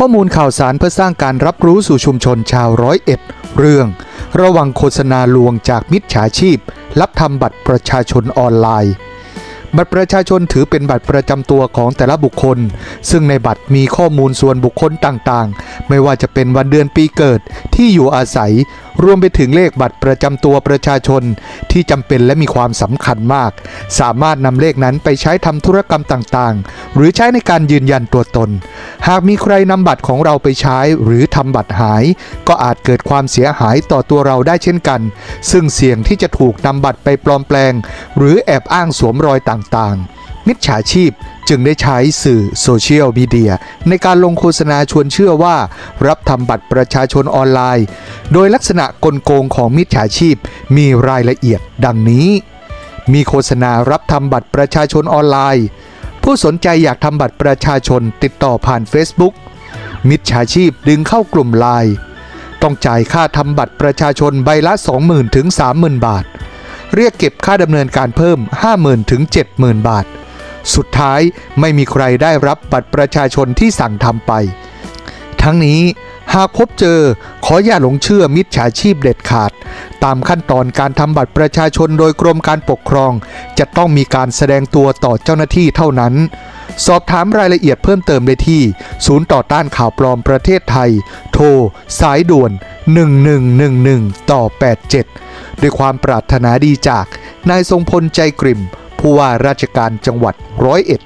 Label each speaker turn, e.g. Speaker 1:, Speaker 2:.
Speaker 1: ข้อมูลข่าวสารเพื่อสร้างการรับรู้สู่ชุมชนชาวร้อยเอ็ด เรื่อง ระวังโฆษณาลวงจากมิจฉาชีพ รับทำบัตรประชาชนออนไลน์ บัตรประชาชนถือเป็นบัตรประจำตัวของแต่ละบุคคล ซึ่งในบัตรมีข้อมูลส่วนบุคคลต่างๆ ไม่ว่าจะเป็นวันเดือนปีเกิดที่อยู่อาศัย รวมไปถึงเลขบัตรประจำตัวประชาชนที่จำเป็นและมีความสำคัญมาก สามารถนำเลขนั้นไปใช้ทำธุรกรรมต่างๆ หรือใช้ในการยืนยันตัวตน หากมีใครนำบัตรของเราไปใช้หรือทำบัตรหาย ก็อาจเกิดความเสียหายต่อตัวเราได้เช่นกัน ซึ่งเสี่ยงที่จะถูกนำบัตรไปปลอมแปลง หรือแอบอ้างสวมรอยต่างๆ มิจฉาชีพ จึงได้ใช้สื่อโซเชียลมีเดียในการลงโฆษณาชวนเชื่อว่า รับทำบัตรประชาชนออนไลน์ โดยลักษณะกลโกงของมิจฉาชีพมีรายละเอียดดังนี้ มีโฆษณารับทำบัตรประชาชนออนไลน์ ผู้สนใจอยากทำบัตรประชาชนติดต่อผ่าน Facebook มิจฉาชีพดึงเข้ากลุ่มไลน์ต้องจ่ายค่าทำบัตรประชาชนใบละ 20,000ถึง30,000 บาท เรียกเก็บค่าดำเนินการเพิ่ม 50,000ถึง70,000 บาท สุดท้ายไม่มีใครได้รับบัตรประชาชนที่สั่งทำไป ทั้งนี้หากพบเจอขออย่าหลงเชื่อมิจฉาชีพเด็ดขาด ตามขั้นตอนการทำบัตรประชาชนโดยกรมการปกครอง จะต้องมีการแสดงตัวต่อเจ้าหน้าที่เท่านั้น สอบถามรายละเอียดเพิ่มเติมได้ที่ ศูนย์ต่อต้านข่าวปลอมประเทศไทย โทร สายด่วน 1111 ต่อ 87 ด้วยความปรารถนาดีจาก นายทรงพลใจกริ่ม ผู้ว่าราชการจังหวัดร้อยเอ็ด